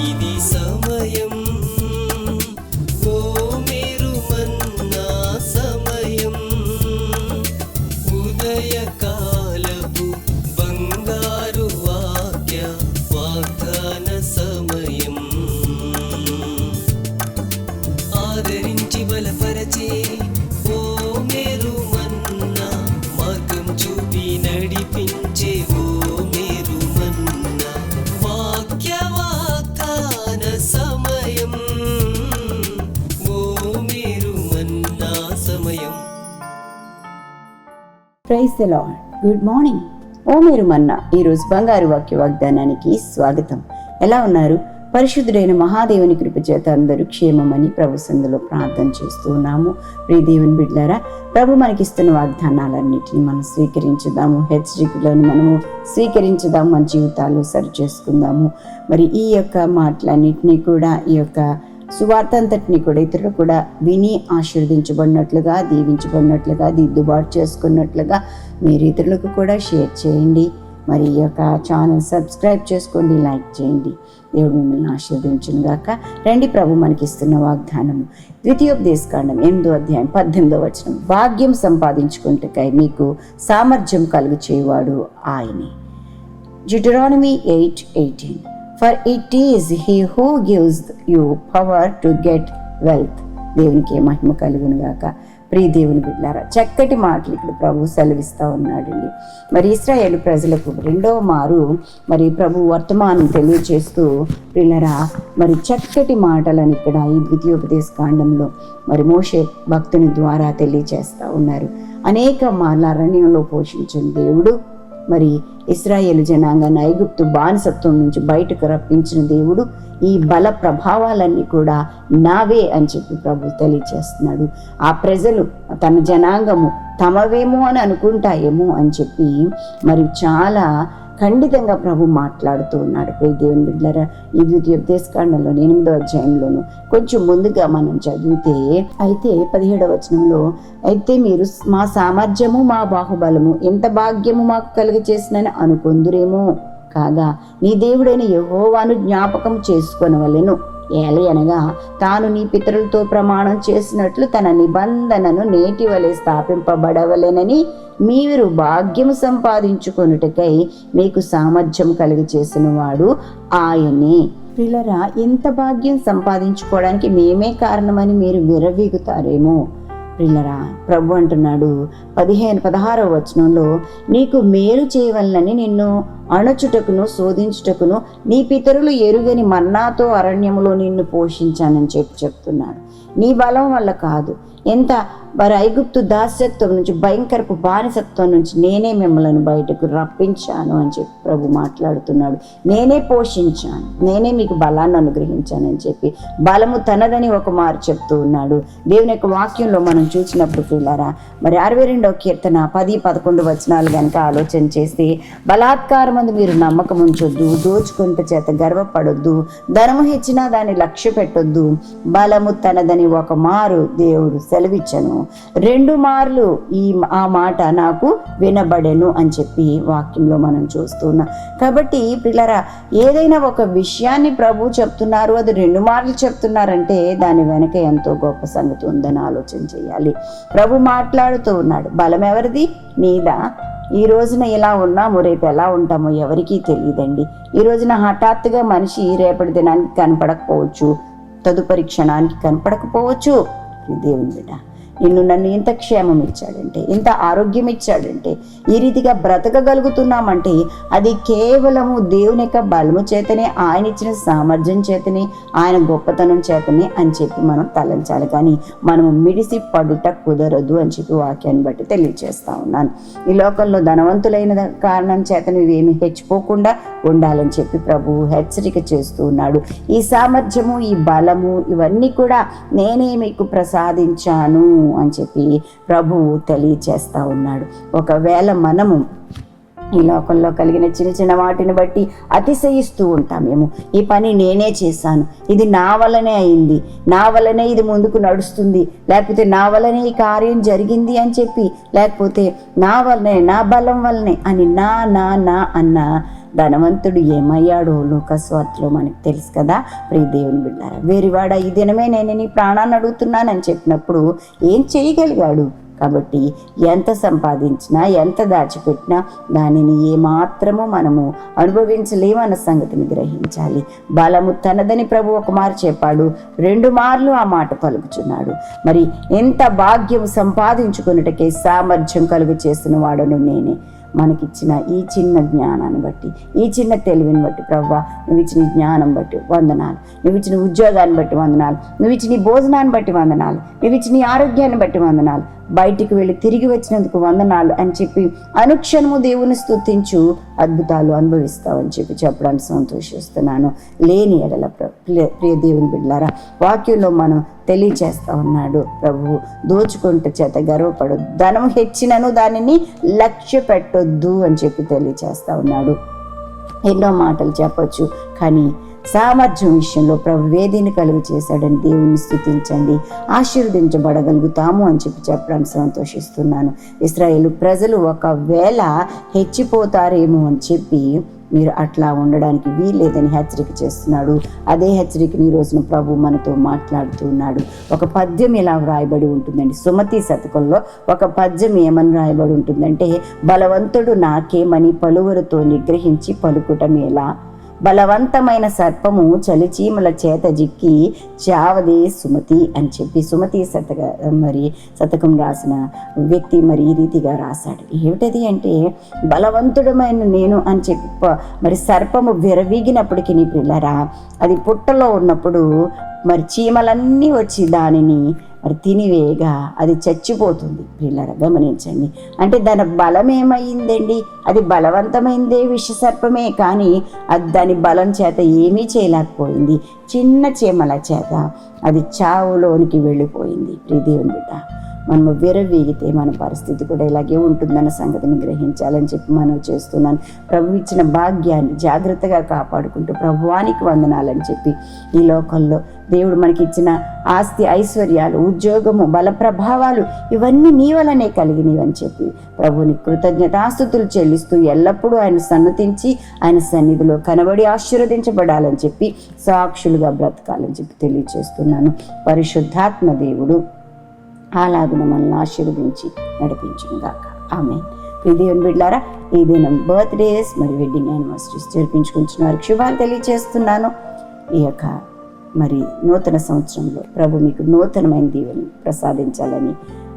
ఇది సమయం ఓ మీరు మన్నా సమయం బంగారు వాక్య వాగ్దాన సమయం. ఆదరించి బలప praise the Lord good morning ఓ మీరు మన్నా ఈరోజు బంగారు వాక్య వాగ్దానానికి స్వాగతం. ఎలా ఉన్నారు? పరిశుద్ధుడైన మహాదేవుని కృప చేత అందరూ క్షేమమని ప్రభు సందులో ప్రార్థన చేస్తూ ఉన్నాము. ప్రియ దేవుని బిడ్డారా ప్రభు మనకిస్తున్న వాగ్దానాలన్నిటిని మనం స్వీకరించుదాము. హెచ్చరికలను మనము స్వీకరించుదాము. మన జీవితాలు సరి చేసుకుందాము మరి ఈ యొక్క మాటలన్నింటినీ కూడా ఈ యొక్క సువార్త అంతటిని కూడా ఇతరులు కూడా విని ఆశీర్వదించబడినట్లుగా దీవించబడినట్లుగా దిద్దుబాటు చేసుకున్నట్లుగా మీరు ఇతరులకు కూడా షేర్ చేయండి. మరి ఈ యొక్క ఛానల్ సబ్స్క్రైబ్ చేసుకోండి లైక్ చేయండి. దేవుడు మిమ్మల్ని ఆశీర్వదించును గాక. రండి ప్రభు మనకిస్తున్న వాగ్దానము. ద్వితీయోపదేశకాండం ఎనిమిదో అధ్యాయం పద్దెనిమిదో వచనం. భాగ్యం సంపాదించుకుంటకై మీకు సామర్థ్యం కలుగు చేయవాడు ఆయనే. Deuteronomy 8:18 for it is he who gives you power to get wealth దేవునికి మహిమ కలుగును గాక. ప్రియ దేవుని బిడ్డారా చక్కటి మాటలు ఇక్కడ ప్రభు సెలవిస్తూ ఉన్నాడండి. మరి ఇస్రాయేల్ ప్రజలకు రెండవ మారు మరి ప్రభు వర్తమానం తెలియచేస్తూ పిల్లరా మరి చక్కటి మాటలను ఇక్కడ ఈ ద్వితీయోపదేశ కాండంలో మరి మోషే భక్తుని ద్వారా తెలియచేస్తూ ఉన్నారు. అనేక మార్ల అరణ్యంలో పోషించిన దేవుడు మరి ఇస్రాయేల్ జనాంగాన్ని ఐగుప్తు బానిసత్వం నుంచి బయటకు రప్పించిన దేవుడు ఈ బల ప్రభావాలన్నీ కూడా నావే అని చెప్పి ప్రభు తెలియచేస్తున్నాడు. ఆ ప్రజలు తన జనాంగము తమవేమో అని అనుకుంటాయేమో అని చెప్పి మరి చాలా ఖండితంగా ప్రభు మాట్లాడుతూ ఉన్నాడు. ప్రియ దేవుని బిడ్డలారా ఈ ద్వితీయోపదేశకాండంలో ఎనిమిదో అధ్యాయంలోను కొంచెం ముందుగా మనం చదివితే అయితే పదిహేడవ వచనంలో అయితే మీరు మా సామర్థ్యము మా బాహుబలము ఎంత భాగ్యము మాకు కలుగ చేసినని అనుకొందురేమో. కాగా నీ దేవుడైన యహోవాను జ్ఞాపకం చేసుకొనవలెను. ఏలి అనగా తాను నీ పితరులతో ప్రమాణం చేసినట్లు తన నిబంధనను నేటి వలె స్థాపింపబడవలెనని మీరు భాగ్యము సంపాదించుకొనుటకై మీకు సామర్థ్యం కలిగి చేసిన వాడు ఆయనే. పిల్లరా ఇంత భాగ్యం సంపాదించుకోవడానికి మేమే కారణమని మీరు విరవీగుతారేమో ప్రిల్లరా ప్రభు అంటున్నాడు పదిహేను పదహారవ వచనంలో నీకు మేలు చేయవలనని నిన్ను అణచుటకును శోధించుటకును నీ పితరులు ఎరుగని మన్నాతో అరణ్యములో నిన్ను పోషించానని చెప్పి చెప్తున్నాడు. నీ బలం వల్ల కాదు. ఎంత? వారి ఐగుప్తు దాస్యత్వం నుంచి భయంకరపు బానిసత్వం నుంచి నేనే మిమ్మల్ని బయటకు రప్పించాను అని చెప్పి ప్రభు మాట్లాడుతున్నాడు. నేనే పోషించాను. నేనే మీకు బలాన్ని అనుగ్రహించానని చెప్పి బలము తనదని ఒక మారు చెప్తూ ఉన్నాడు. దేవుని యొక్క వాక్యంలో మనం చూసినప్పుడు పిల్లారా మరి అరవై రెండవ కీర్తన పది పదకొండు వచనాలు కనుక ఆలోచన చేస్తే బలాత్కారం మంది మీరు నమ్మకం ఉంచొద్దు దోచుకుంట చేత గర్వపడొద్దు ధనము ఇచ్చినా దాన్ని లక్ష్య పెట్టొద్దు. బలము తనదని ఒక మారు దేవుడు సెలవిచ్చను. రెండు మార్లు ఈ ఆ మాట నాకు వినబడెను అని చెప్పి వాక్యంలో మనం చూస్తున్నాం. కాబట్టి పిల్లరా ఏదైనా ఒక విషయాన్ని ప్రభు చెప్తున్నారు అది రెండు మార్లు చెప్తున్నారంటే దాని వెనక ఎంతో గొప్ప సంగతి ఉందని ఆలోచన చేయాలి. ప్రభు మాట్లాడుతూ ఉన్నాడు బలం ఎవరిది నీదా? ఈ రోజున ఇలా ఉన్నాము రేపు ఎలా ఉంటామో ఎవరికీ తెలియదండి. ఈ రోజున హఠాత్తుగా మనిషి రేపటి దినానికి కనపడకపోవచ్చు తదుపరి క్షణానికి కనపడకపోవచ్చు ఈ దేవుని బిడ్డ నిన్ను నన్ను ఇంత క్షేమం ఇచ్చాడంటే ఇంత ఆరోగ్యం ఇచ్చాడంటే ఈ రీతిగా బ్రతకగలుగుతున్నామంటే అది కేవలము దేవుని యొక్క బలము చేతనే ఆయన ఇచ్చిన సామర్థ్యం చేతనే ఆయన గొప్పతనం చేతనే అని చెప్పి మనం తలంచాలి. కానీ మనం మిడిసి పడుట కుదరదు అని చెప్పి వాక్యాన్ని బట్టి తెలియజేస్తా ఉన్నాను. ఈ లోకంలో ధనవంతులైన కారణం చేత నువ్వేమి హెచ్చిపోకుండా ఉండాలని చెప్పి ప్రభువు హెచ్చరిక చేస్తూ ఉన్నాడు. ఈ సామర్థ్యము ఈ బలము ఇవన్నీ కూడా నేనే మీకు ప్రసాదించాను. అని చెప్పి ప్రభువు తెలియచేస్తా ఉన్నాడు. ఒకవేళ మనము ఈ లోకంలో కలిగిన చిన్న చిన్న వాటిని బట్టి అతిశయిస్తూ ఉంటామేమో ఈ పని నేనే చేశాను. ఇది నా వలనే అయింది. నా వలనే ఇది ముందుకు నడుస్తుంది. లేకపోతే నా వలనే ఈ కార్యం జరిగింది అని చెప్పి లేకపోతే నా వలనే నా బలం వల్లనే అని నా నా నా అన్న ధనవంతుడు ఏమయ్యాడో లోకస్వార్తలో మనకు తెలుసు కదా. ప్రియ దేవుని బిడ్డారా వేరివాడ ఈ దినమే నేను నీ ప్రాణాన్ని అడుగుతున్నానని చెప్పినప్పుడు ఏం చేయగలిగాడు? కాబట్టి ఎంత సంపాదించినా ఎంత దాచిపెట్టినా దానిని ఏమాత్రము మనము అనుభవించలేమన్న సంగతిని గ్రహించాలి. బలము తనదని ప్రభు ఒక మారు చెప్పాడు రెండు మార్లు ఆ మాట పలుకుచున్నాడు. మరి ఎంత భాగ్యం సంపాదించుకున్నటకే సామర్థ్యం కలుగు చేసిన వాడను నేనే. మనకిచ్చిన ఈ చిన్న జ్ఞానాన్ని బట్టి ఈ చిన్న తెలివిని బట్టి ప్రవ్వా నువ్వు ఇచ్చిన జ్ఞానం బట్టి వందనాలు. నువ్వు ఇచ్చిన ఉద్యోగాన్ని బట్టి వందనాలు. నువ్వు ఇచ్చిన భోజనాన్ని బట్టి వందనాలు. నువ్వు ఇచ్చిన ఆరోగ్యాన్ని బట్టి వందనాలు. బయటికి వెళ్ళి తిరిగి వచ్చినందుకు వందనాలు అని చెప్పి అనుక్షణము దేవుని స్థుతించు అద్భుతాలు అనుభవిస్తావని చెప్పి చెప్పడానికి సంతోషిస్తున్నాను. లేని ఎడల ప్రియ ప్రియ దేవుని బిడ్డారా వాక్యంలో మనం తెలియచేస్తా ఉన్నాడు ప్రభువు దోచుకుంట చేత గర్వపడు ధనం హెచ్చినను దానిని లక్ష్య పెట్టొద్దు అని చెప్పి తెలియచేస్తా ఉన్నాడు. ఎన్నో మాటలు చెప్పొచ్చు కానీ సామర్థ్యం విషయంలో ప్రభు వేదిని కలుగు చేశాడని దేవుని స్థుతించండి ఆశీర్వదించబడగలుగుతాము అని చెప్పి చెప్పడానికి సంతోషిస్తున్నాను. ఇస్రాయేల్ ప్రజలు ఒకవేళ హెచ్చిపోతారేమో అని చెప్పి మీరు అట్లా ఉండడానికి వీల్లేదని హెచ్చరిక చేస్తున్నాడు. అదే హెచ్చరికని ఈ రోజున ప్రభు మనతో మాట్లాడుతున్నాడు ఒక పద్యం ఇలా వ్రాయబడి ఉంటుందండి. సుమతి శతకంలో ఒక పద్యం ఏమని రాయబడి ఉంటుందంటే బలవంతుడు నాకేమని పలువురితో నిగ్రహించి పలుకుటమేలా? బలవంతమైన సర్పము చలిచీమల చేత జిక్కి చావదే సుమతి అని చెప్పి సుమతి శతక మరి శతకం రాసిన వ్యక్తి మరి ఈ రీతిగా రాశాడు. ఏమిటది అంటే బలవంతుడమైన నేను అని చెప్పి మరి సర్పము విరవీగినప్పటికీ నీ పిల్లరా అది పుట్టలో ఉన్నప్పుడు మరి చీమలన్నీ వచ్చి దానిని మరి తినివేగా అది చచ్చిపోతుంది. పిల్లర గమనించండి. అంటే దాని బలం ఏమైందండి? అది బలవంతమైందే విషసర్పమే కానీ అది దాని బలం చేత ఏమీ చేయలేకపోయింది. చిన్న చీమల చేత అది చావులోనికి వెళ్ళిపోయింది. ప్రియదేవుని బిడ్డ మనము విరవీగితే మన పరిస్థితి కూడా ఇలాగే ఉంటుందన్న సంగతిని గ్రహించాలని చెప్పి మనం చేస్తున్నాను. ప్రభు ఇచ్చిన భాగ్యాన్ని జాగ్రత్తగా కాపాడుకుంటూ ప్రభువానికి వందనాలని చెప్పి ఈ లోకంలో దేవుడు మనకి ఇచ్చిన ఆస్తి ఐశ్వర్యాలు ఉద్యోగము బల ప్రభావాలు ఇవన్నీ నీ వలనే కలిగినవని చెప్పి ప్రభుని కృతజ్ఞతాస్థుతులు చెల్లిస్తూ ఎల్లప్పుడూ ఆయన సన్నతించి ఆయన సన్నిధిలో కనబడి ఆశీర్వదించబడాలని చెప్పి సాక్షులుగా బ్రతకాలని చెప్పి తెలియచేస్తున్నాను. పరిశుద్ధాత్మ దేవుడు. అలాగున మనల్ని ఆశీర్వదించి నడిపించుగాక ఆమె దేవుని బిడ్లారా ఈ దినం బర్త్డేస్ మరి వెడ్డింగ్ యానివర్సరీస్ జరిపించుకుంటున్న వారికి శుభాలు తెలియజేస్తున్నాను. ఈ యొక్క మరి నూతన సంవత్సరంలో ప్రభు మీకు నూతనమైన దీవెని ప్రసాదించాలని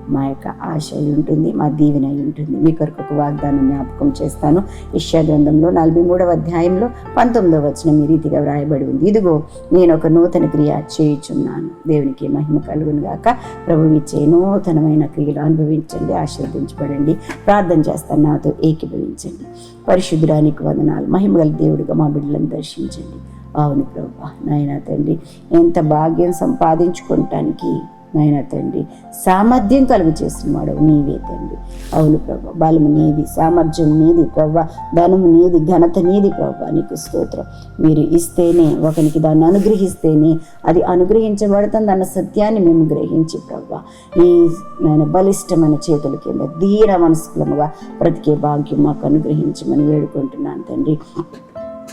మా యొక్క ఆశ అయి ఉంటుంది మా దీవెన అయి ఉంటుంది. మీ కొరకు ఒక వాగ్దానం జ్ఞాపకం చేస్తాను. ఇష్యా గ్రంథంలో నలభై మూడవ అధ్యాయంలో పంతొమ్మిదవ వచనం ఈ రీతిగా వ్రాయబడి ఉంది. ఇదిగో నేను ఒక నూతన క్రియ చేయుచున్నాను. దేవునికి మహిమ కలుగును గాక. ప్రభు ఇచ్చే నూతనమైన క్రియలు అనుభవించండి ఆశీర్వదించబడండి. ప్రార్థన చేస్తాను నాతో ఏకీభవించండి. పరిశుద్ధురానికి వందనాలు. మహిమగల దేవుడిగా మా బిడ్డలను దర్శించండి. అవును ప్రభా నాయన తండ్రి ఎంత భాగ్యం సంపాదించుకోవటానికి నాయన తండ్రి సామర్థ్యం కలుగు చేసిన వాడు నీవే తండ్రి. అవును ప్రభా బలము నీది సామర్థ్యం నీది ప్రభా ధనము నీది ఘనత నీది ప్రభా నీకు స్తోత్రం. మీరు ఇస్తేనే ఒకనికి దాన్ని అనుగ్రహిస్తేనే అది అనుగ్రహించబడుతుంది అన్న సత్యాన్ని మేము గ్రహించి ప్రభా. ఈ నేను బలిష్టమైన చేతుల కింద ధీర మనస్కులముగా బ్రతికే భాగ్యం మాకు అనుగ్రహించమని వేడుకుంటున్నాను తండ్రి.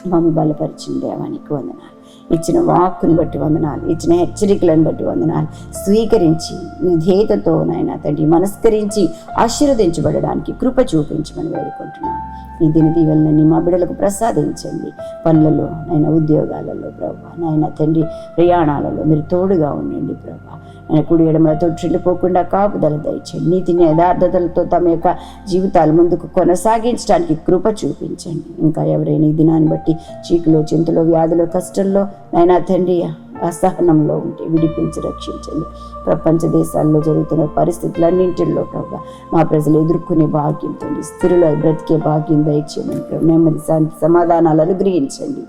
మమ్మ బలపరిచిన దేవానికి వందనాలు. ఇచ్చిన వాక్కుని బట్టి వందనాలు ఇచ్చిన హెచ్చరికలను బట్టి వందనాలు. స్వీకరించి విధేయతతో నాయన తండ్రి మనస్కరించి ఆశీర్వదించబడడానికి కృప చూపించమని వేడుకుంటున్నాను ఈ దిన దీవెనని మా బిడ్డలకు ప్రసాదించండి. పనులలో నాయన ఉద్యోగాలలో ప్రభా నాయన తండ్రి ప్రయాణాలలో మీరు తోడుగా ఉండండి ప్రభా. ఆయన కుడి ఎడమలతో తొట్టిల్లిపోకుండా కాపుదల దయచేయండి. నీతిని యథార్థతలతో తమ యొక్క జీవితాలు ముందుకు కొనసాగించడానికి కృప చూపించండి. ఇంకా ఎవరైనా ఈ దినాన్ని బట్టి చీకులో చింతలో వ్యాధులో కష్టంలో నాయనా తండ్రి అసహనంలో ఉంటే విడిపించి రక్షించండి. ప్రపంచ దేశాల్లో జరుగుతున్న పరిస్థితులన్నింటిలో ప్రభావ మా ప్రజలు ఎదుర్కొనే భాగ్యం తండ్రి స్థిరులో బ్రతికే భాగ్యం దయచేయమని ప్రభు నెమ్మది శాంతి సమాధానాలు అనుగ్రహించండి.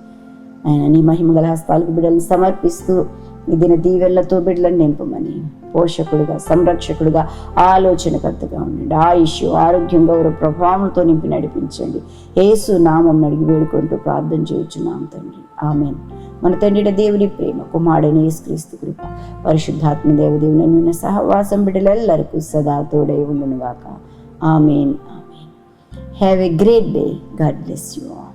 ఆయన నీ మహిమగల హస్తాలకు బిడ్డలు సమర్పిస్తూ ఈ దిన దీవెళ్ళతో బిడ్డలను నింపమని పోషకుడుగా సంరక్షకుడుగా ఆలోచనకర్తగా ఉండండి. ఆయుష్ ఆరోగ్యం గౌరవ ప్రభావంతో నింపి నడిపించండి. ఏసు నామం అడిగి వేడుకుంటూ ప్రార్థన చేయొచ్చున్నాం తండ్రి. ఆమెన్. మన తండ్రి దేవుని ప్రేమ కుమారుడైన యేసుక్రీస్తు కృప పరిశుద్ధాత్మ దేవదేవుని నిన్న సహవాసం బిడ్డలెల్లరికూ సదా తోడై ఉండునుగాక. Amen. Amen. Have a great day God bless you all